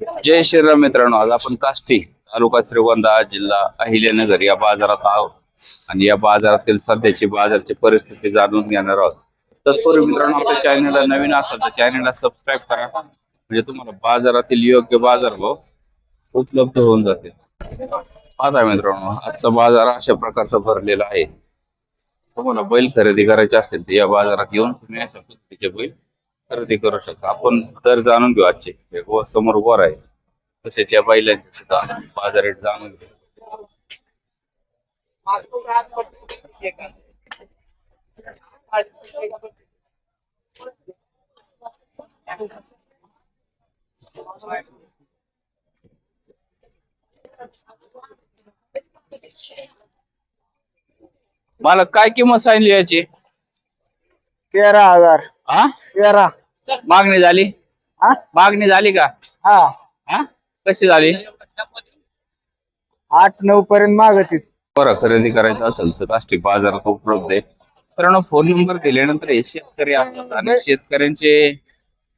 जय श्रीराम मित्रांनो आज आपण काष्टी तालुका श्रीगोंदा जिल्हा अहिल्यानगर या बाजारात आहोत. आणि या बाजारातील सध्याची बाजाराची परिस्थिती जाणून घेणार आहोत. तत्पूर्वी मित्रांनो आपल्या चॅनलला नवीन असाल तर चॅनलला सबस्क्राईब करा. म्हणजे तुम्हाला बाजारातील योग्य बाजारभाव उपलब्ध होऊन जाते पाहता मित्रांनो आजचा बाजार अशा प्रकारचा भरलेला आहे. तुम्हाला बैल खरेदी करायचे असतील तर या बाजारात येऊन तुम्ही अशा पद्धतीचे बैल खरेदी करू शकता. आपण दर जाणून घेऊ आजचे. समोर वर आहे. तसेच या बैलांचे सुद्धा बाजार रेट जाणून घेऊ. मला काय किंमत सांगली याची? तेरा हजार. हा? तेरा मागणी झाली. हा? मागणी झाली का? हा. हा? कशी झाली? आठ नऊ पर्यंत मागतील बरं खरेदी करायचं असेल तर राष्ट्रीय बाजारात उपलब्ध आहे. कारण फोन नंबर दिल्यानंतर हे शेतकरी असतात आणि शेतकऱ्यांचे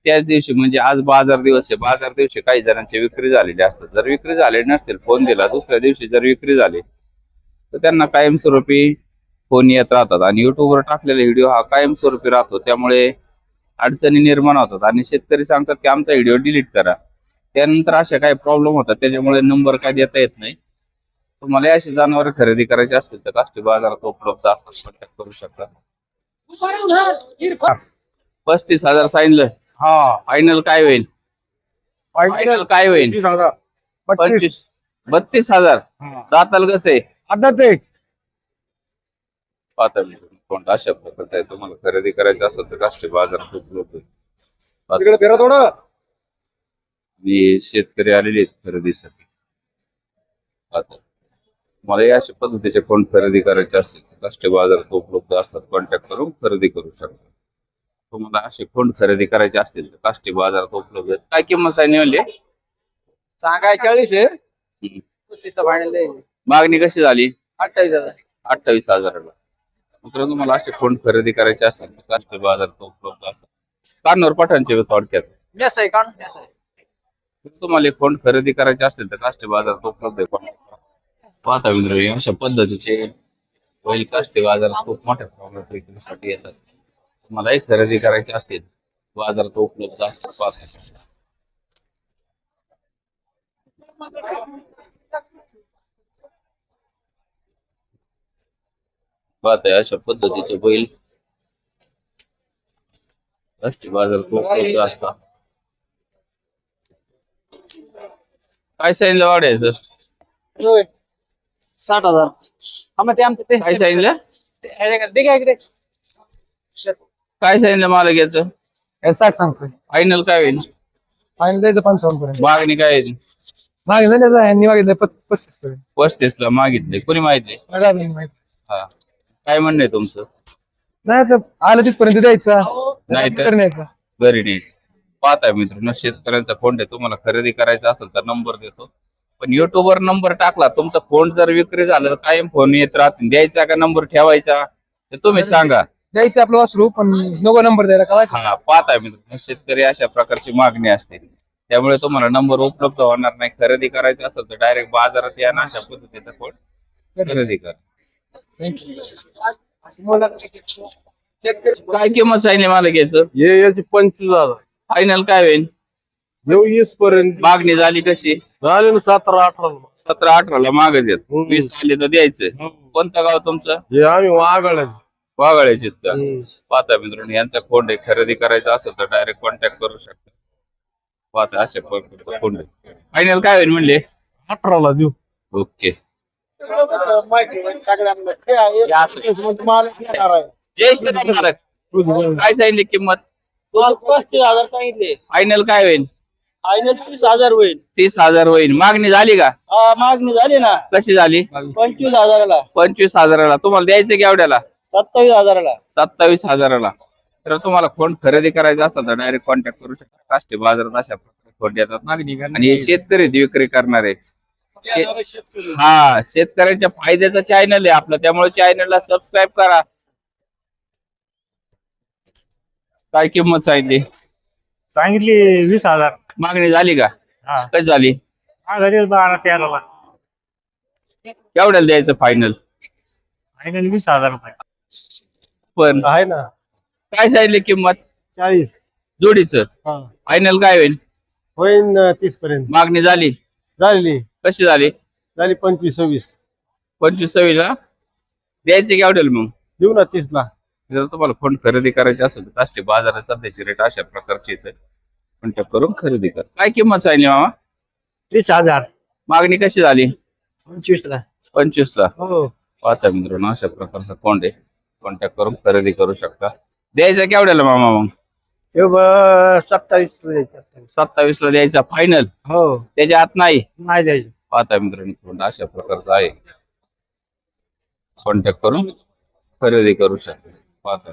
त्याच दिवशी म्हणजे आज बाजार दिवस आहे. बाजार दिवशी काही जणांची विक्री झालेली असतात. जर विक्री झाले नसतील फोन दिला दुसऱ्या दिवशी जर विक्री झाली तर त्यांना कायमस्वरूपी फोन येत राहतात. आणि युट्यूबवर टाकलेला व्हिडिओ हा कायमस्वरूपी राहतो. त्यामुळे अडचणी निर्माण होतात. आणि शेतकरी सांगतात की आमचा व्हिडिओ डिलीट करा. त्यानंतर अशा काही प्रॉब्लेम होतात. त्याच्यामुळे नंबर काय देता येत नाही. तुम्हाला अशी जनावर खरेदी करायची असतील तर काष्टी बाजारात उपलब्ध असतात. कॉन्टॅक्ट करू शकता. पस्तीस हजार सांगितलं. हा. फायनल काय होईल? फायनल काय होईल? पंचवीस बत्तीस हजार. दाताल कसे आता ते पाहता कोणता अशा प्रकारचा आहे. तुम्हाला खरेदी करायचं असेल तर काष्टी बाजारात उपलब्ध आहे. तिकडे फिरा थोडं. आणि शेतकरी आलेले आहेत खरेदीसाठी. आता मला या अशा पद्धतीचे कोण खरेदी करायचे असतील तर काष्टी बाजारात उपलब्ध असतात. कॉन्टॅक्ट करून खरेदी करू शकता. तुम्हाला असे कोण खरेदी करायचे असतील तर काष्टी बाजारात उपलब्ध आहेत. काय किंमत म्हणले? सांगाय चाळीस आहे. मागणी कशी झाली? अठ्ठावीस हजार. अठ्ठावीस हजाराला. मित्रांनो तुम्हाला असे फोन खरेदी करायचे असतील तर काष्टी बाजारात उपलब्ध असतात. कानूर पठाणचे थोडक्यात. आहे आहे तुम्हाला एक फोन खरेदी करायचे असतील तर काष्टी बाजारात उपलब्ध आहे. पण पाहता मित्र अशा पद्धतीचे बैल काष्टी बाजारात खूप मोठ्या प्रमाणात विक्रीसाठी येतात. तुम्हाला एक खरेदी करायचे असतील बाजारात उपलब्ध असतात पाहता. पाहताय अशा पद्धतीचे बैल. उपलब्ध असतात. काय सांगितलं वाढायचं साठ हजार. हा मग ते आमचं ते काय सांगितलं ते काय इकडे. काय सांगितलं मला घ्यायचं? साठ सांगतोय. फायनल काय होईल? फायनल द्यायचं पंचावन्न पर्यंत. मागणी काय होईल? मागितलं त्याचं यांनी मागितलं पस्तीस पर्यंत. पस्तीस ला मागितले? कोणी माहीत. हा. काय म्हणणं आहे तुमचं? नाही तर आलं तिथपर्यंत द्यायचा. नाही तर- घरी न्यायचं पाहताय मित्रांनो शेतकऱ्यांचा फोन आहे तुम्हाला खरेदी करायचा असेल तर नंबर देतो. पण YouTube वर नंबर टाकला तुमचा फोन जर विक्री झाला तर कायम फोन येत राहतील. द्यायचा का नंबर ठेवायचा? ते तुम्ही सांगा. द्यायचं आपलं वासरू पण नको नंबर द्यायला काय हा पाहताय मित्रांनो शेतकरी अशा प्रकारची मागणी असते. त्यामुळे तुम्हाला नंबर उपलब्ध होणार नाही. खरेदी करायची असेल तर डायरेक्ट बाजारात या आणि अशा पद्धतीचा फोन खरेदी करा. काय किंमत सांगली मला घ्यायचं? हे याची पंचवीस हजार. फायनल काय होईल? येऊ वीस पर्यंत. मागणी झाली कशी? झाले ना सतरा अठरा सतरा अठराला मागच येत हम्म. वीस आले तर द्यायचं. कोणतं गाव तुमचं? हे आम्ही वागळ वाघाळ्याचे का? पाहता मित्रांनो यांचा आहे. खरेदी करायचा असेल तर डायरेक्ट कॉन्टॅक्ट करू शकता. पाहता अशा प्रकारचा आहे. फायनल काय होईल म्हणले? अठराला देऊ. ओके जय श्रीराम महाराज काय सांगितली किंमत पस्तीस हजार सांगितले फायनल काय होईल? फायनल तीस हजार होईल. तीस हजार होईल. मागणी झाली का? हा, मागणी झाली ना. कशी झाली? पंचवीस हजाराला. पंचवीस हजाराला. तुम्हाला द्यायचं की एवढ्याला? सत्तावीस हजाराला. सत्तावीस हजाराला. तर तुम्हाला फोन खरेदी करायचा असेल तर डायरेक्ट कॉन्टॅक्ट करू शकता. काष्टी बाजारात अशा प्रकारे फोन येतात मागणी आणि हे शेतकरी विक्री करणारे. हा शेतकऱ्यांच्या फायद्याचा चॅनल आहे आपलं. त्यामुळे चॅनलला सबस्क्राईब करा. काय किंमत सांगितली? सांगितली वीस हजार. मागणी झाली का? हा. कशी झाली? घरी बारा तेराला. केवढ्याला द्यायचं फायनल फायनल वीस हजार रुपये. पण आहे ना. काय सांगितली किंमत? चाळीस. जोडीचं. हा. फायनल काय होईल? होईन तीस पर्यंत मागणी झाली. झाली कशी झाली? झाली पंचवीस सव्वीस. पंचवीस सव्वीला द्यायचे केवढ्याला मग? देऊ ना तीस ला. जर तुम्हाला फोन खरेदी करायची असेल तर बाजारात सध्याची रेट अशा प्रकारची येते. कॉन्टॅक्ट करून खरेदी कर. काय किंमत सांगली मामा? तीस हजार. मागणी कशी झाली? पंचवीस ला. पंचवीस ला. हो. पाहता मित्रांनो अशा प्रकारचा कोंड आहे. कॉन्टॅक्ट करून खरेदी करू शकता. द्यायचं केवढ्याला मामा मग? सत्तावीस सत्तावीस ला द्यायचा फायनल हो. त्याच्या आत नाही? नाही द्यायचं. पाहता मित्रांनो कोंड अशा प्रकारचा आहे. कॉन्टॅक्ट करून खरेदी करू शकता. पाहता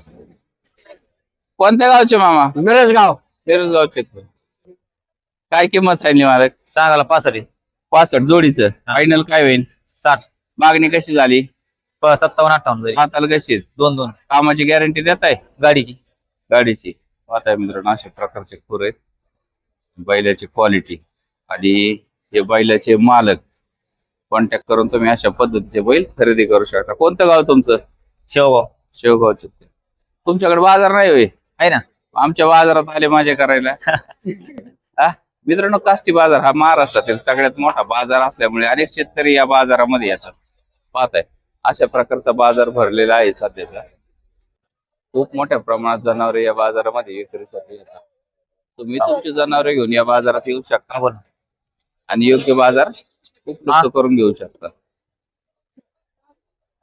कोणत्या गावचे मामा? मिरज गाव मिरजगावचे. काय किंमत सांगली मला सांगायला पासष्ट. पासष्ट जोडीचं. फायनल काय होईल? साठ. मागणी कशी झाली? सत्तावन्न अठ्ठावन्न जाईल हाताला कशी? दोन दोन. कामाची गॅरंटी देत आहे गाडीची. गाडीची. पाहताय मित्रांनो अशा प्रकारचे खूर आहेत. बैलाची क्वालिटी आणि हे बैलाचे मालक. कॉन्टॅक्ट करून तुम्ही अशा पद्धतीचे बैल खरेदी करू शकता. कोणतं गाव तुमचं? शेवगाव. शेवगावचे तुमच्याकडे बाजार नाही होय? आहे ना. आमच्या बाजारात आले माझे करायला. हा? मित्रांनो काष्टी बाजार हा महाराष्ट्रातील सगळ्यात मोठा बाजार असल्यामुळे अनेक शेतकरी या बाजारामध्ये येतात. पाहताय. अशा प्रकारचा बाजार भरलेला आहे सध्याचा. खूप मोठ्या प्रमाणात जनावरे या बाजारामध्ये विक्रीसाठी येतात. तुम्ही तुमची जनावरे घेऊन या बाजारात येऊ शकता. आणि योग्य बाजार उपलब्ध करून घेऊ शकता.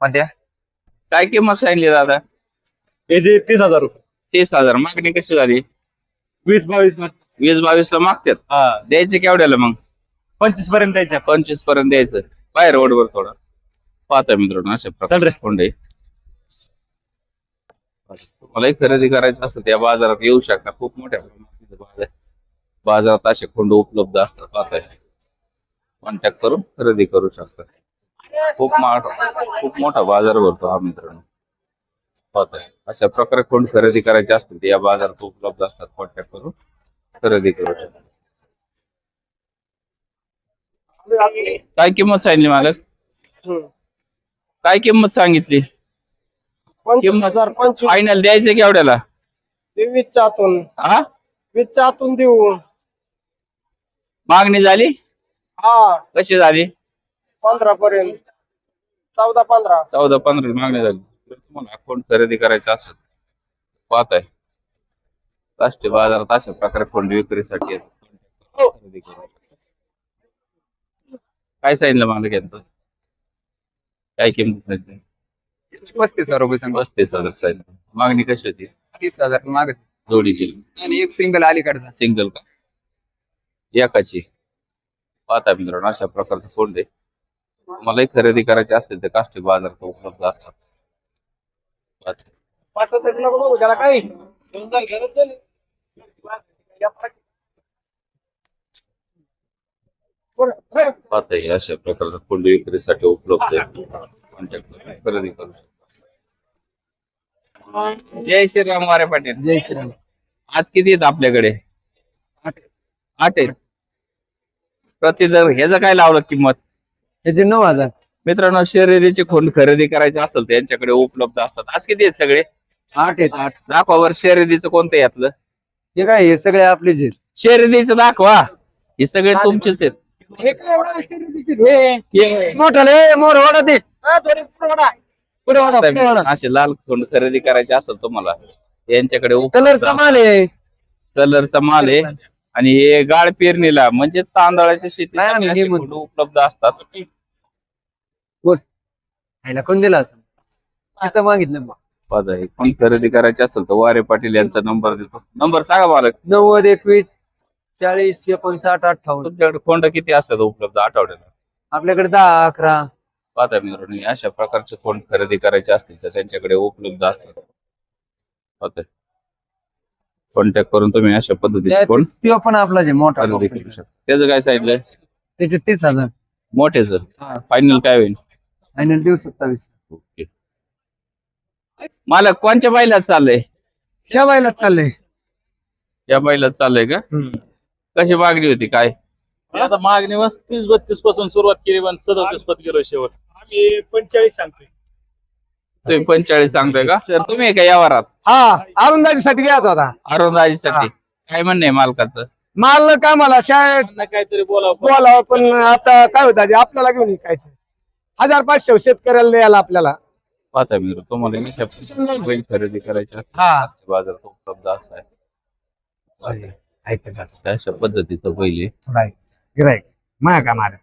म्हणते काय किंमत सांगली दादा? याचे तीस हजार रुपये. तीस हजार. मागणी कशी झाली? वीस बावीस वीस बावीस ला मागतात? हा. द्यायचे केवढ्याला मग? पंचवीसपर्यंत द्यायचे पंचवीसपर्यंत द्यायचं. बाहेर रोडवर थोडं. पाहता मित्रांनो अशा चल प्रकारे रे. कोंडे. मलाही खरेदी करायचं असेल त्या बाजारात येऊ शकता. खूप मोठ्या प्रमाणात बाजार बाजारात असे खोंड उपलब्ध असतात. पाहताय. कॉन्टॅक्ट करून खरेदी करू शकता. खूप खूप मोठा बाजार भरतो हा मित्रांनो. अशा प्रकारे कोण खरेदी करायचे असतील ते या बाजारात उपलब्ध असतात कॉन्टॅक्ट करून खरेदी करू शकता. काय किंमत सांगितली मालक काय किंमत सांगितली? फायनल द्यायचं केवढ्याला वीसच्या आतून. हा? वीसच्या आतून देऊ. मागणी झाली? हा. कशी झाली? पंधरा पर्यंत. चौदा पंधरा. चौदा पंधरा मागणी झाली. जर तुम्हाला अकाउंट खरेदी करायचं असेल पाहत आहे राष्ट्रीय बाजारात अशा प्रकारे फंड विक्रीसाठी येतात. खरेदी करू. काय सांगितलं मालक यांचं? काय किंमत सांगितली? पस्तीस हजार रुपये सांगा पस्तीस हजार सांगितलं. मागणी कशी होती? तीस हजार मागत जोडीची. आणि एक सिंगल अलीकडचा. सिंगल का? एकाची. पाहता मित्रांनो अशा प्रकारचं आहे मलाही खरेदी करायची असतील तर काष्टी बाजारात उपलब्ध असतात. पाहता. अशा प्रकारचा फोन विक्रीसाठी उपलब्ध आहे कॉन्टॅक्ट करून खरेदी करू शकता? जय श्रीराम वारे पाटील. जय श्रीराम. आज किती आहेत आपल्याकडे? आठ आहेत. प्रति दर ह्याचं काय लावलं किंमत? याचे नऊ हजार. मित्रांनो शर्यतीचे खोंड खरेदी करायचे असेल तर यांच्याकडे उपलब्ध असतात. आज किती आहेत सगळे? आठ आहेत आठ. दाखवा वर शर्यतीचं कोणतं आहे यातलं? हे काय हे सगळे आपलेच आहेत. शर्यतीचं दाखवा. हे सगळे तुमचेच आहेत. हे- मोठा रे मोर वाडा ते. पुढे पुढे असे लाल खोंड खरेदी करायचे असेल तुम्हाला यांच्याकडे कलरचा माल आहे. कलरचा माल आहे. आणि हे गाळ पेरणीला म्हणजे तांदळाच्या शेती नाही, हे उपलब्ध असतात. खायला कोण दिला असं आता मागितलं मग पाहता हे कोण खरेदी करायचे असेल तर वारे पाटील यांचा नंबर देतो. नंबर सांगा मालक. नव्वद एकवीस चाळीस एकोणसाठ अठ्ठावन्न. तुमच्याकडे खोंड किती असतात उपलब्ध आठवड्याला? आपल्याकडे दहा अकरा. पाहता मित्रांनो हे अशा प्रकारचे फोन खरेदी करायचे असतील तर त्यांच्याकडे उपलब्ध असतात. पाहताय कॉन्टॅक्ट करून तुम्ही अशा पद्धतीचे फोन तो पण आपलाच आहे मोठा खरेदी करू शकता. त्याचं काय सांगितलं त्याचे तीस हजार. मोठेच हा. फायनल काय होईल? फायनल देऊ सत्तावीस ओके. मालक कोणच्या बैलात चाललंय? ह्या बायला चाललंय. या बैलात चाललंय का? कशी मागणी होती? काय? आता मागणी तीस बत्तीसपासून सुरुवात केली पण सदतीस पत गेलो शेवट. आम्ही पंचेचाळीस सांगतोय. तुम्ही पंचेचाळीस सांगताय का? तर तुम्ही का यावरात हा अरुंदाजीसाठी घ्यायचा होता अरुंदाजीसाठी. काय म्हणणं आहे मालकाचं? माल काय मला शाळेत त्यांना काहीतरी बोलावं बोलावं पण आता काय होतं आजी, आपल्याला घेऊन विकायचं हजार पाचशे शेतकऱ्याला द्यायला आपल्याला. पाहता मी तुम्हाला निशा बैल खरेदी करायची असते. हा. बाजारात उपलब्ध असतात ऐकत अशा पद्धतीचं बैल आहे. थोडा गिरायक मला का मारे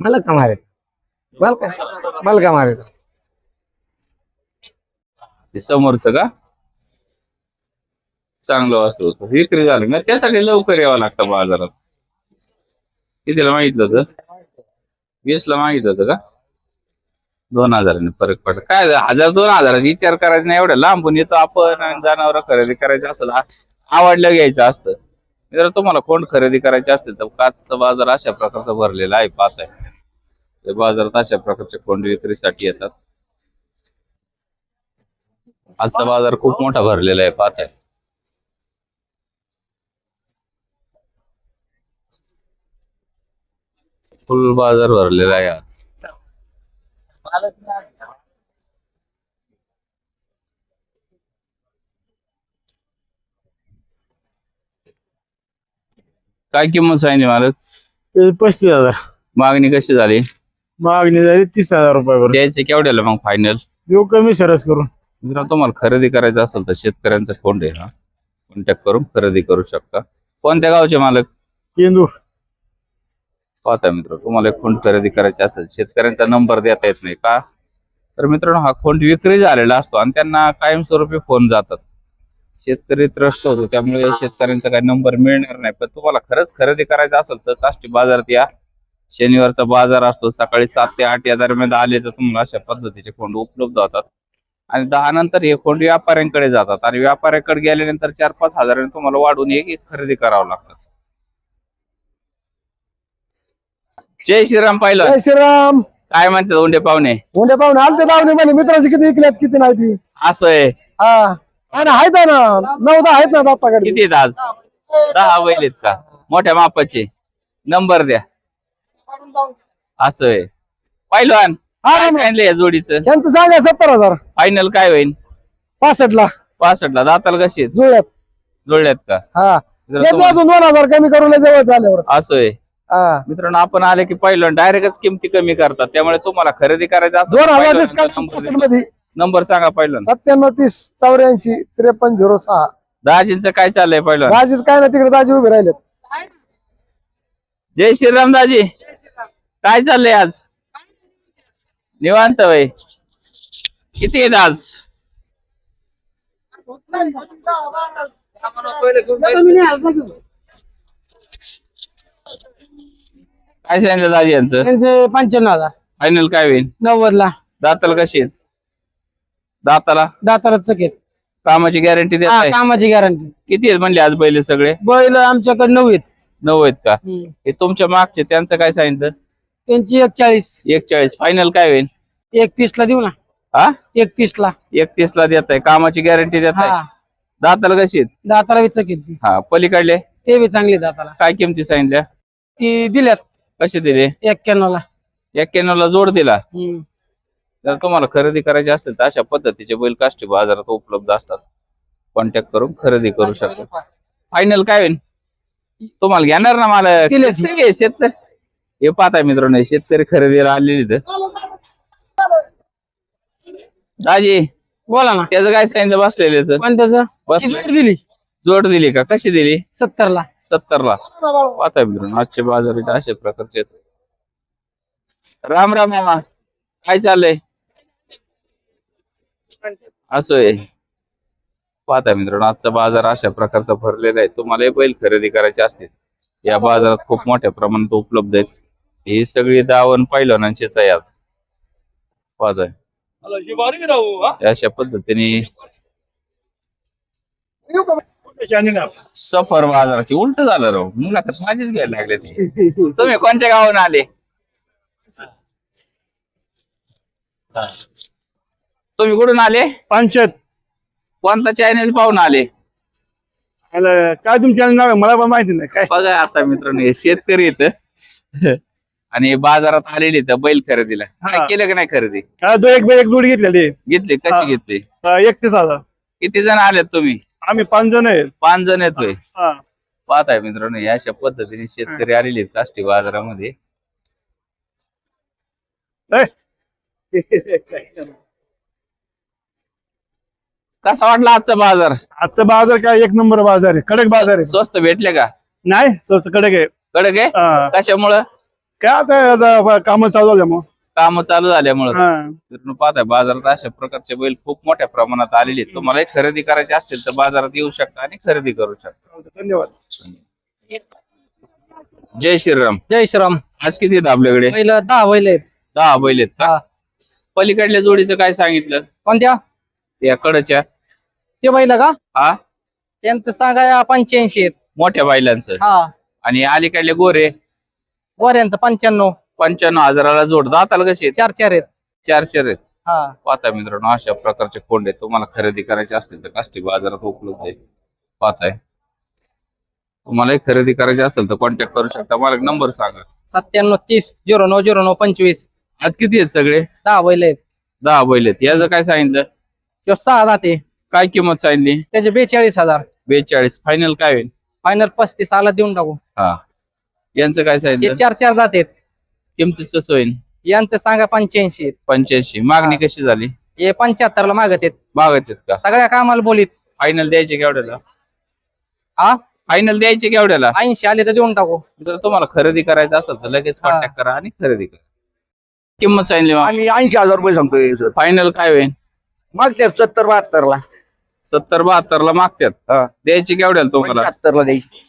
मला का मारे मला का मला का मारे ते समोरचं का? चांगलं असं होतं. विक्री झाली ना? त्यासाठी लवकर यावं लागतं बाजारात. कितीला मागितलं होतं? वीसला मागितलं होतं का? दोन हजाराने फरक पडला. काय हजार दोन हजाराचा विचार करायचा नाही. एवढं लांबून येतो आपण जनावर खरेदी करायचं असतं आवडलं घ्यायचं असतं. जर तुम्हाला कोण खरेदी करायचे असतील तर काचचा बाजार अशा प्रकारचा भरलेला आहे पाहताय. आहे बाजारात अशा प्रकारचे कोंड विक्रीसाठी येतात. आजचा बाजार खूप मोठा भरलेला आहे पाहताय. फुल बाजार भरलेला आहे आज. काय किंमत सांगितली मालक? पस्तीस हजार. मागणी कशी झाली? मागणी झाली तीस हजार रुपयावर द्यायचे केवढ्याला मग फायनल देऊ कमी सरस करून. मित्रांनो तुम्हाला खरेदी करायचं असेल तर शेतकऱ्यांचा कोंड आहे हा. कॉन्टॅक्ट करून खरेदी करू शकता. कोणत्या गावचे मालक? केंदूर. पाहता मित्र तुम्हाला एक खोंड खरेदी करायची असेल शेतकऱ्यांचा नंबर देता येत नाही का? तर मित्रांनो हा खोंड विक्री झालेला असतो आणि त्यांना कायमस्वरूपी फोन जातात. शेतकरी त्रस्त होतो त्यामुळे शेतकऱ्यांचा काही नंबर मिळणार नाही. पण तुम्हाला खरंच खरेदी करायचं असेल तर काष्टी बाजारात या. शनिवारचा बाजार असतो सकाळी सात ते आठ या दरम्यान आले तर तुम्हाला अशा पद्धतीचे खोंड उपलब्ध होतात. आणि दहा नंतर हे खोंड व्यापाऱ्यांकडे जातात. आणि व्यापाऱ्याकडे गेल्यानंतर चार पाच हजाराने तुम्हाला वाढून एक खरेदी करावं लागतं. जय श्रीराम पाहिलं. जय श्रीराम. काय म्हणतात उंडे पाहुणे? मुंडे पाहुणे आलते दावणे म्हणे मित्राची किती विकल्यात किती नाही ती. असं आहे. हा. ना आहेत ना नऊ दहा आहेत ना दाताकडे किती आहेत आज? दहा बैल आहेत का? मोठ्या मापाचे. नंबर द्या. असं आहे. पहिलवान हा काय ना सांगितलं या जोडीचं? यांचं सांगा सत्तर हजार. फायनल काय होईल पासष्ट ला पासष्ट ला दाताला कशी आहेत? जुळ्यात जुळल्यात का? हा. जर येतो तुम्हाला- अजून दोन हजार कमी करून जवळ झाल्यावर असं आहे. हा. मित्रांनो आपण आले की पहिलं डायरेक्टच किमती कमी करतात. त्यामुळे तुम्हाला खरेदी करायचं दोन हजार डिस्काउंट पासष्ट. मध्ये नंबर सांगा पहिलं. सत्त्याण्णव तीस चौऱ्याऐंशी त्रेपन्न झिरो सहा. दाजींचं काय चाललंय पहिलं? दाजीच काय ना तिकडे दाजी उभे राहिलेत. जय श्रीराम दाजी. काय चाललंय आज? निवांत वय किती आहेत आज? काय सांगितलं दाजी यांचं? त्यांचे पंच्याण्णव हजार. फायनल काय होईल? नव्वद ला दाताला कशी आहेत? दाताला? दाताला चकेत कामाची गॅरंटी देत हा आहे कामाची गॅरंटी किती आहेत म्हणले आज पहिले सगळे? बैल आमच्याकडे नऊ आहेत. नऊ आहेत का? हम्म. हे तुमच्या मागचे त्यांचं काय सांगितलं? त्यांची एक चाळीस एकचाळीस. फायनल काय होईल? एकतीस ला देऊ ना. हा? एकतीस ला एकतीस ला देत आहे कामाची गॅरंटी देत आहे हा. दाताला कशी आहेत? दाताला बी चकेत ती. हा. पलीकडले? ते बी चांगली दाताला. काय किमती सांगितल्या? ती दिल्यात. कसे दिले? एक्क्याण्णव ला एक्क्याण्णव ला जोड दिला. हम्म. जर तुम्हाला खरेदी करायची असेल तर अशा पद्धतीचे बैल काष्टी बाजारात उपलब्ध असतात. कॉन्टॅक्ट करून खरेदी करू शकता. फायनल काय होईल? तुम्हाला घेणार ना मला दिले ते. हे पाहताय मित्रांनो शेतकरी खरेदीला आलेली इथं. दाजी बोला ना. त्याचं काय सांगितलं बसलेलं पण त्याचं बस जोड दिली. जोड दिली का? कशी दिली? सत्तर ला सत्तर ला पाहताय मित्रांनो आजचे बाजार अशा प्रकारचे आहेत. राम राम मामा काय चाललंय? असं आहे. पाहताय मित्रांनो आजचा बाजार अशा प्रकारचा भरलेला आहे. तुम्हाला हे बैल खरेदी करायचे असतील. या बाजारात खूप मोठ्या प्रमाणात उपलब्ध आहेत. ही सगळी दावण पैलवानांचीच आहे आज पाहताय हे अशा पद्धतीने सफर बाजाराची उलट झालं राव. मुलाखत माझीच घ्यायला लागले ती. तुम्ही कोणत्या गावाहून आले? तुम्ही कुठून आले? पंचायत कोणता चॅनल पाहून आले? काय तुमच्या नाव आहे? मला पण माहिती नाही. काय? बघा आता मित्रांनो हे शेतकरी येत आणि बाजारात आलेले तर बैल खरेदीला. हा. केलं का नाही खरेदी? हा, तो एक एक जोडी घेतलेली आहे. घेतली? हा. कशी घेतली एकतीस हजार. किती जण आलेत तुम्ही? आम्ही पाच जण आहेत पाच जण येतोय. हा. पाहताय मित्रांनो या अशा पद्धतीने शेतकरी आलेले आहेत काष्टी बाजारामध्ये. ए. कसा वाटला आजचा बाजार? आजचा बाजार काय एक नंबर बाजार आहे. कडक बाजार आहे. स्वस्त भेटले का? नाही स्वस्त कडक आहे. कडक आहे? हा. कशामुळं? काय आता काम चालू झाल्यामुळं? काम चालू झाल्यामुळं. हा. मित्रांनो पाहताय बाजारात अशा प्रकारचे बैल खूप मोठ्या प्रमाणात आलेले आहेत. तुम्हाला खरेदी करायचे असतील तर बाजारात येऊ शकता आणि खरेदी करू शकता. धन्यवाद. जय श्रीराम. जय श्रीराम. आज किती आहेत आपल्याकडे? पहिलं दहा बैल आहेत. दहा बैल आहेत का? हा. पलीकडल्या जोडीचं काय सांगितलं? कोणत्या? त्या कडच्या. ते बैल का? हा? त्यांचं सांगा पंच्याऐंशी आहेत. मोठ्या बैलांचं. हा. आणि अलीकडले गोरे. गोऱ्यांचं पंच्याण्णव. पंच्याण्णव हजाराला जोड दाताला कसे आहेत? चार चार आहेत. चार चार आहेत. हा. पाहताय मित्रांनो अशा प्रकारचे कोंडे तुम्हाला खरेदी करायचे असतील तर काष्टी बाजारात उपलब्ध आहे. पाहताय. तुम्हाला खरेदी करायची असेल तर कॉन्टॅक्ट करू शकता. मला नंबर सांगा. सत्त्याण्णव तीस झिरो नऊ झिरो नऊ पंचवीस. आज किती आहेत सगळे? दहा बैल आहेत. दहा बैल आहेत. याचं काय सांगितलं? किंवा सहा जाते. काय किंमत सांगितली? त्याचे बेचाळीस हजार. बेचाळीस. फायनल काय होईल? फायनल पस्तीस आला देऊन टाकू. हा. यांचं काय हे सांगितलं चार चार जात आहेत. किमतीच कसं होईल? यांचं सांगा पंच्याऐंशी आहेत. पंच्याऐंशी. मागणी कशी झाली? हे पंच्याहत्तर ला मागत आहेत. मागत आहेत का? सगळ्या कामाला बोलीत. फायनल द्यायचे केवढ्याला हा? फायनल द्यायचे केवढ्याला ऐंशी आले तर देऊन टाकू. जर तुम्हाला खरेदी करायचं असेल तर लगेच हा. कॉन्टॅक्ट करा आणि खरेदी करा. किंमत सांगितली आम्ही ऐंशी हजार रुपये सांगतोय सर फायनल काय होईल? मागते सत्तर बहात्तर ला सत्तर बहात्तर ला मागतात हा. द्यायची केवढ्याला तुम्हाला? पंच्याहत्तर ला द्यायची.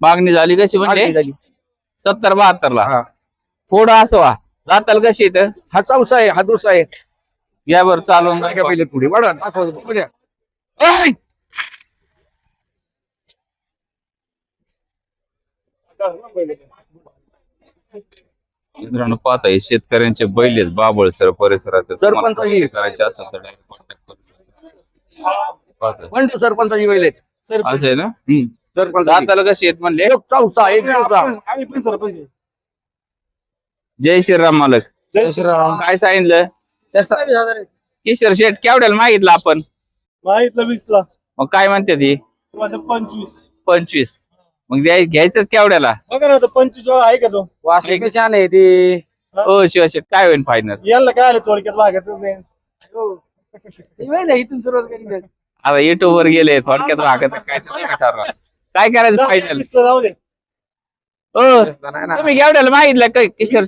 मागणी झाली कशी मागणी म्हणजे झाली. सत्तर बहात्तर ला हा. थोडं असं व्हा जाताल कशी इथं हा चौसा आहे हा दुसरा आहे या बरं चालून काय पहिले पुढे दाखवा, द्या. ऐ! मित्रांनो पाहता हे शेतकऱ्यांचे बैल आहेत बाबळ सर परिसरात तुम्हाला सरपंच. करायचे असेल तर direct contact करू शकता. पाहता. पण तो सरपंचाची बैल आहेत असं आहे ना सरपंच आहेत म्हणले? एक चौसा एक चौसा आम्ही पण सरपंच आहे. जय श्रीराम मालक. जय श्रीराम. काय सांगितलं? किशोर शेठ केवढ्याला मागितलं आपण? माहितलं वीस ला मग काय म्हणते ती? माझं पंचवीस. पंचवीस. मग द्याय घ्यायचंच केवढ्याला? बघा ना आता पंचवीस आहे का तो? वाशिक छान आहे ते. हो? शिवशेठ काय होईल फायनल याला काय आलं थोडक्यात मागत नाही. इथून सुरुवात केली आता युट्यूब वर गेले थोडक्यात भागत काय ठरवा. काय करायचं फायनल वीसला जाऊ दे. हो तुम्ही केवढ्याला मागितलं काय किशोर?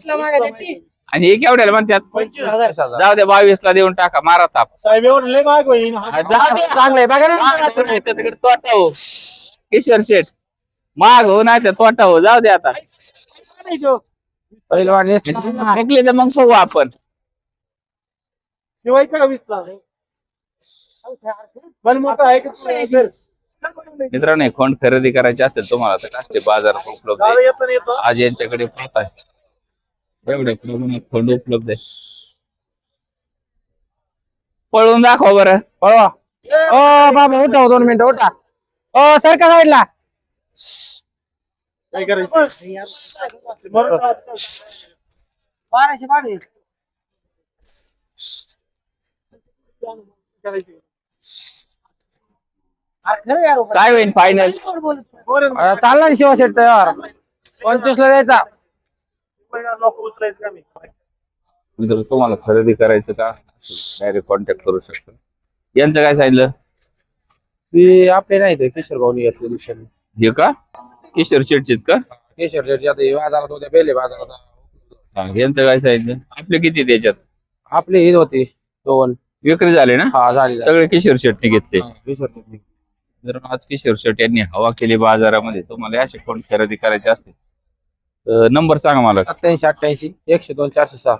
आणि हे केवढ्याला म्हणतात? पंचवीस हजार. जाऊ द्या बावीस ला देऊन टाका मारा ताप साहेब एवढं लय माग होईन. चांगलंय बघा तोटा हो. किशोर शेठ माग हो नाही तर तोटा हो. जाऊ दे आता. ऐकले तर मग बघू आपण. शिवायचं का वीसला? पण मोठा आहे का? मित्रांनो हे खोंड खरेदी करायचे असेल तुम्हाला तर काष्टी बाजारात उपलब्ध आहे. आज यांच्याकडे पाहत आहे. एवढ्या प्रमाणात खोंड उपलब्ध आहे. पळून दाखवा बरं. पळवा. ओ बाबा उठा हो, दोन मिनिटं उठा. ओ सरका साईडला. काय करायचं? बरं. बाराशे पाडे काय होईल फायनल चालला ना शिवशेटचा यार पंचवीस ला द्यायचा. तुम्हाला खरेदी करायचं का? डायरेक्ट कॉन्टॅक्ट करू शकता. यांचं काय सांगितलं? ती आपले नाही ते किशोर भाऊनी घेतले दिवसांनी हे का? किशोर चिटचित का? किशोर शेटची आता हे बाजारात होत्या बेले बाजारात. हा, यांचं काय सांगितलं? आपले किती त्याच्यात? आपली ईद होती दोन. विक्री झाले ना? हा झाली सगळे किशोर शेट्टी घेतले. किशोर शेट्टी जर आज किशोर शेट यांनी हवा केली बाजारामध्ये तुम्हाला असे कोण खरेदी करायचे असते? तर नंबर सांगा मला. सत्याऐंशी अठ्ठ्याऐंशी एकशे दोन चारशे सहा.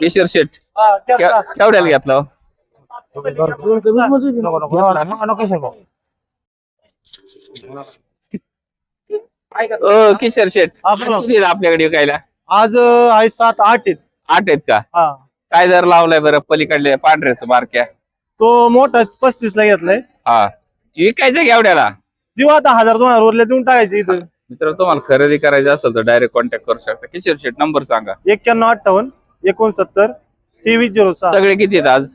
किशोर शेट हा, केवढ्याला घेतला हो? किशोर भाऊ ओ किशोर शेट बोला. किती आहेत आपल्याकडे विकायला? आज अं, आहे सात आठ आहेत. आठ आहेत का? हा. काय दर लावलाय बरं पलीकडले पांढऱ्याचं बारक्या? तो मोठाच पस्तीस ला घेतलाय. हा. विकायचं केवढ्याला देऊ आता हजार दोन हजार उरले देऊन टाकायचे इथं. मित्र तुम्हाला खरेदी करायची असेल तर डायरेक्ट कॉन्टॅक्ट करू शकता. किशोर शेट नंबर सांगा. एक्क्याण्णव अठ्ठावन्न एकोणसत्तर तेवीस झिरो सहा सगळे किती आहेत आज?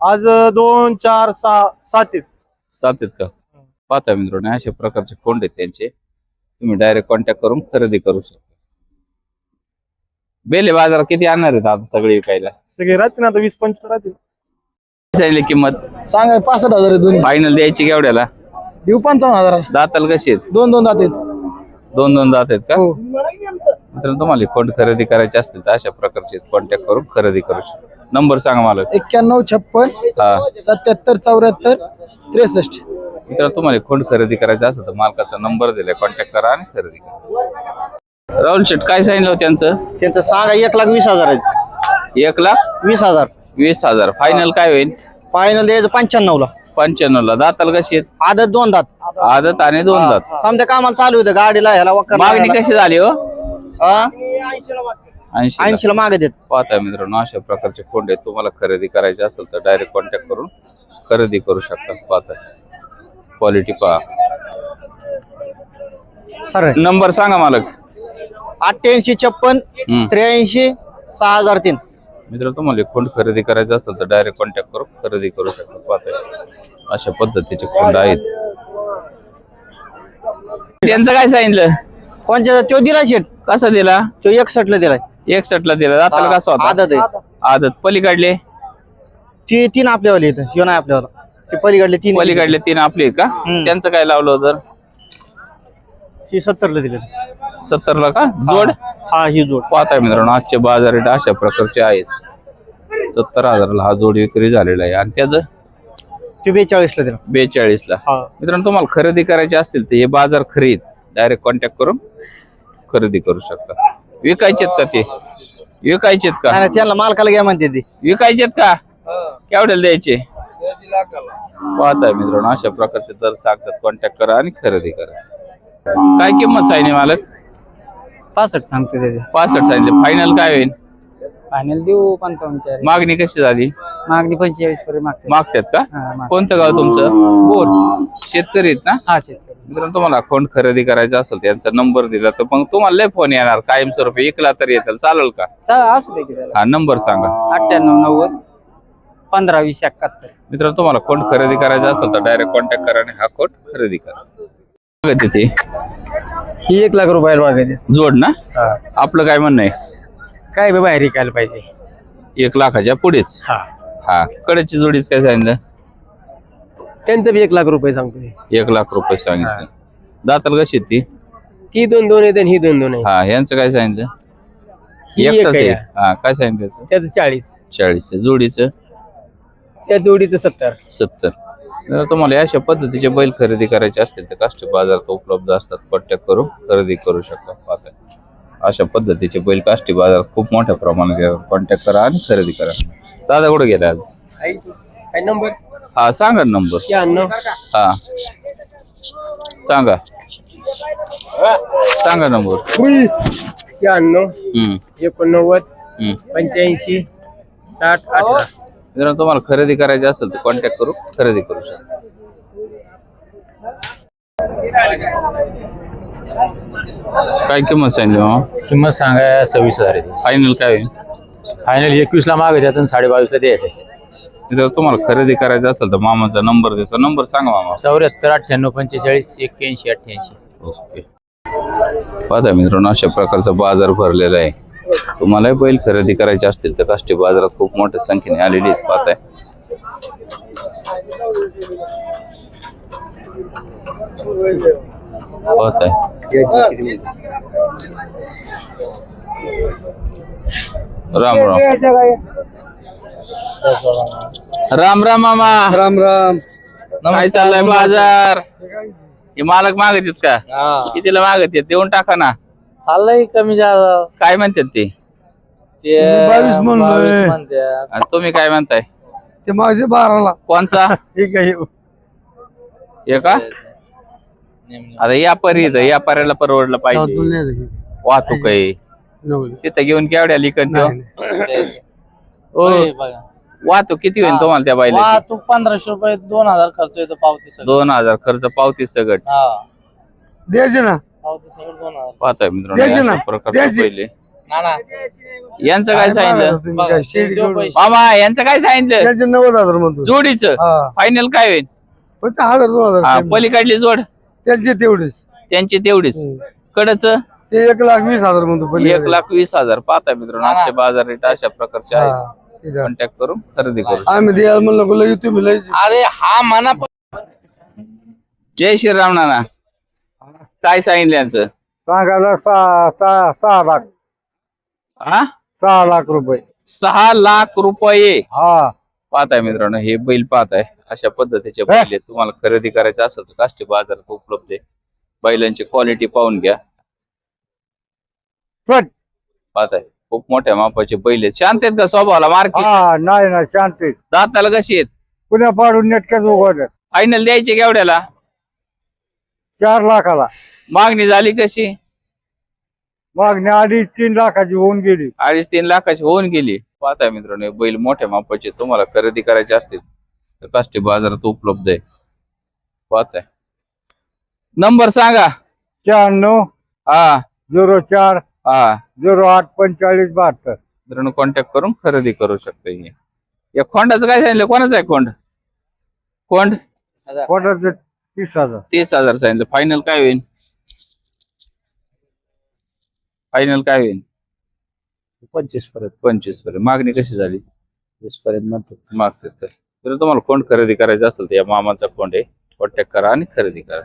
आज अं, दोन चार सहा सात आहेत. सात आहेत का? पाहता मित्रांनो अशा प्रकारचे फोन आहेत त्यांचे. तुम्ही डायरेक्ट कॉन्टॅक्ट करून खरेदी करू शकता. बेले बाजार किती आणणार आहेत आता सगळे विकायला? सगळे राहतील ना आता वीस पंचवीस राहतील. सांगितली किंमत? सांगा पासष्ट हजार आहे दोन्ही. फायनल द्यायची केवढ्याला देऊ पंचावन्न हजार दाताल कशी आहेत? दोन दोन दात आहेत. दोन दोन दात आहेत का? हो. मित्रांनो तुम्हाला फोन खरेदी करायचे असतील तर अशा प्रकारचे कॉन्टॅक्ट करून खरेदी करू शकता. नंबर सांगा मला. एक्क्याण्णव छप्पन हा. सत्याहत्तर चौऱ्याहत्तर त्रेसष्ट. मित्रांनो तुम्हाला खोंड खरेदी करायचं असेल तर मालकाचा नंबर दिलाय कॉन्टॅक्ट करा आणि खरेदी करा. राहुल शेट काय सांगितलं त्यांचं? त्यांचं सांगा एक लाख वीस हजार आहेत. एक लाख? वीस हजार. वीस हजार. फायनल काय होईल? फायनल द्यायचं पंच्याण्णव ला पंच्याण्णव ला दाताल कशी आहेत? आदत दोन दात. आदत आणि दोन दात. समजा कामाला चालू होतं गाडीला ह्याला मागणी. कशी झाली हो? ऐंशी ऐंशीला. मागे देत. पाहता मित्रांनो अशा प्रकारचे आहेत. तुम्हाला खरेदी करायचे असेल तर डायरेक्ट कॉन्टॅक्ट करून खरेदी करू शकता. पाहता क्वालिटी पहा. सर नंबर सांगा मालक. अठ्ठ्याऐंशी छप्पन. त्र्याऐंशी सहा हजार तीन. मित्र तुम्हाला एक खोंड खरेदी करायचं असेल तर डायरेक्ट कॉन्टॅक्ट करून खरेदी करू शकता. पाहता अशा पद्धतीचे खोंड आहेत. त्यांचं काय सांगितलं? कोणच्या? तो दिला शेट कसा दिला? तो एकसष्ट ला दिलाय एकसष्ट ला दिला दाताला कसा होता? आदत आहे. आदत. पलीकडले? ती तीन आपल्यावाली इथं. ह्यो नाही आपल्यावाला. ते पलीकडले तीन पलीकडले तीन आपले आहेत का? हम्म. त्यांचं काय लावलं होतं? ही सत्तरला दिले. सत्तरला का? जोड? हा ही जोड. पाहताय मित्रांनो आजचे बाजार रेट अशा प्रकारचे आहेत. सत्तर हजाराला हा जोड विक्री झालेला आहे. आणि त्याचं ते बेचाळीसला दिला. बेचाळीस ला हा. मित्रांनो तुम्हाला खरेदी करायचे असतील तर हे बाजार खरीद डायरेक्ट कॉन्टॅक्ट करून खरेदी करू शकता. विकायचेत का ते? विकायचेत का? नाही, त्यांना मालकाला घ्या म्हणते ती. विकायचेत का? केवढ्याला द्यायचे? पाहताय मित्रांनो अशा प्रकारचे दर सांगतात. कॉन्टॅक्ट करा आणि खरेदी करा. काय किंमत सांगली मालक? पासष्ट सांगतो त्याचे. पासष्ट सांगितले. फायनल काय होईल? फायनल देऊ पंचावन्नच्या मागणी कशी झाली? मागणी पंचेचाळीस पर्यंत मागते. मागतात का? कोणतं गाव तुमचं? बोर. शेतकरी आहेत ना? हा शेतकरी. मित्रांनो तुम्हाला अकाउंट खरेदी करायचा असेल त्यांचा नंबर दिला तर मग तुम्हाला लय फोन येणार. कायमस्वरूपी एकला तर येतील. चालेल का? असू दे की त्याला. हा नंबर सांगा. अठ्ठ्याण्णव नव्वद पंधरा वीस एकाहत्तर. मित्रांनो तुम्हाला कोण खरेदी करायचा असेल तर डायरेक्ट कॉन्टॅक्ट करा आणि हा कोड खरेदी करा. बघा तिथे ही एक लाख रुपयाला मागायचे जोड ना? आपलं काय म्हणणं आहे? काय बे बाहेर विकायला पाहिजे. एक लाखाच्या पुढेच? हा. हा. कडेची जोडीच काय सांगितलं? त्यांचं बी एक लाख रुपये सांगतो एक लाख रुपये सांगितलं. दाताल कशी ती? ती दोन दोन आणि ही दोन दोन आहे हा यांचं काय सांगितलं? ही एक एकटाच आहे. आहे. हा काय सांगितलं त्याचं? त्याचं चाळीस. चाळीस. जोडीचं? त्या जोडीचं सत्तर. सत्तर. जर तुम्हाला अशा पद्धतीचे बैल खरेदी करायचे असतील तर काष्टी बाजारात उपलब्ध असतात. कॉन्टॅक्ट करून खरेदी करू शकता. पाहता. अशा पद्धतीचे बैल काष्टी बाजारात खूप मोठ्या प्रमाणात कॉन्टॅक्ट करा आणि खरेदी करा. दादा कुठे गेला आज? काय नंबर? हा सांगा नंबर. शहाण्णव. हा. सांगा. सांगा नंबर. शहाण्णव. एकोणनव्वद. पंच्याऐंशी. साठ अठरा. जर तुम्हाला खरेदी करायची असेल तर कॉन्टॅक्ट करू खरेदी करू शकता. काय किंमत सांगितली मामा? किंमत सांगाय सव्वीस हजार आहे. फायनल काय होईल? फायनल एकवीस ला मागे त्यातून साडे बावीसला द्यायचे जर तुम्हाला खरेदी करायचं असेल तर मामाचा नंबर देतो. नंबर सांगा मामा. चौऱ्याहत्तर अठ्ठ्याण्णव पंचेचाळीस एक्क्याऐंशी अठ्ठ्याऐंशी. ओके. पाहता मित्रांनो अशा प्रकारचा बाजार भरलेला आहे. तुम्हालाही बैल खरेदी करायचे असतील तर काष्टी बाजारात खूप मोठ्या संख्येने आलेली आहेत पाहताय. पाहताय. राम राम. राम राम मामा. राम राम. काय चाललंय बाजार? हे मालक मागत आहेत का? कितीला मागत आहेत? देऊन टाका ना. चाललंय कमी जादा काय म्हणतात ते? ते बावीस म्हणलोय. बावीस म्हणतात. आणि तुम्ही काय म्हणताय? ते माझे बाराला. कोणचा? ठीक आहे. हे का आता या परी यापाऱ्याला परवडलं पाहिजे. वाहतूक आहे. तिथं घेऊन केवढ्या लिखन होय बघा. वाहतूक किती होईल तुम्हाला त्या बायला वाहतूक पंधराशे रुपये दोन हजार खर्च येतो पावती सगळं. दोन हजार खर्च पावती सगट. हा. द्यायचे ना. पाहताय द्यायची ना, द्यायची. पहिले. यांचं काय सांगितलं. मामा यांचं काय सांगितलं? त्यांचे नव्वद हजार म्हणतो. जोडीचं. हा. फायनल काय होईल? फक्त हजार दोन हा हजार पलीकडली जोड. त्यांचे तेवढेच. त्यांची तेवढीच. कडच? ते एक लाख वीस हजार म्हणतो पलीकडे. एक लाख वीस हजार. पाहताय मित्रांनो आजचे बाजार रेट अशा प्रकारचे आहेत. हा, ते जास्त. कॉन्टॅक्ट करून खरेदी करू आम्ही द्यायला म्हणलं लगेच तुम्ही लयच अरे हा मना जय श्रीराम नाना. काय सांगितलं यांचं? सांगायला सहा सहा सहा लाख. हा सहा लाख रुपये. सहा लाख रुपये. हा. पाहताय मित्रांनो हे बैल पाहताय. अशा पद्धतीचे बैल आहेत. तुम्हाला खरेदी करायचे असेल तर काष्टी बाजारात उपलब्ध आहे. बैलांची क्वालिटी पाहून घ्या. चट. पाहताय. खूप मोठ्या मापाचे बैल आहेत. शांत आहेत का स्वभावाला? मार्केट? हा नाही ना शांती दाताला कशी आहेत? पुण्या पाडून नेटक्याच उघड फायनल द्यायचे केवढ्याला चार लाखाला. मागणी झाली कशी? मागणी अडीच तीन लाखाची होऊन गेली. अडीच तीन लाखाची होऊन गेली. पाहताय मित्रांनो हे बैल मोठ्या मापाचे तुम्हाला खरेदी करायचे असतील तर काष्टी बाजारात उपलब्ध आहे. पाहताय. नंबर सांगा. शहाण्णव हा. झिरो चार हा. झिरो आठ पंचेचाळीस बहात्तर. मित्रांनो कॉन्टॅक्ट करून खरेदी करू शकता हे. या खोंडाचं काय सांगितलं? कोणाचं आहे खोंड? खोंड? कोणाचं तीस हजार. तीस हजार सांगितलं. फायनल काय होईल फायनल काय होईल पंचवीसपर्यंत. पंचवीसपर्यंत. मागणी कशी झाली? वीस पर्यंत म्हणतो मागचे तर. तुम्हाला खोंड खरेदी करायचं असेल तर या मामाचा खोंड आहे. कॉन्टॅक्ट करा आणि खरेदी करा.